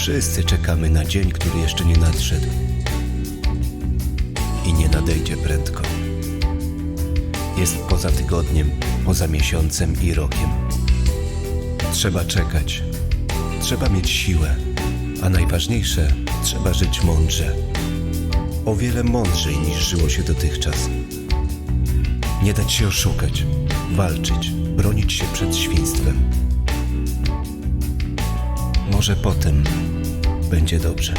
Wszyscy czekamy na dzień, który jeszcze nie nadszedł. I nie nadejdzie prędko. Jest poza tygodniem, poza miesiącem i rokiem. Trzeba czekać. Trzeba mieć siłę. A najważniejsze, trzeba żyć mądrze. O wiele mądrzej niż żyło się dotychczas. Nie dać się oszukać, walczyć, bronić się przed świństwem. Może potem będzie dobrze.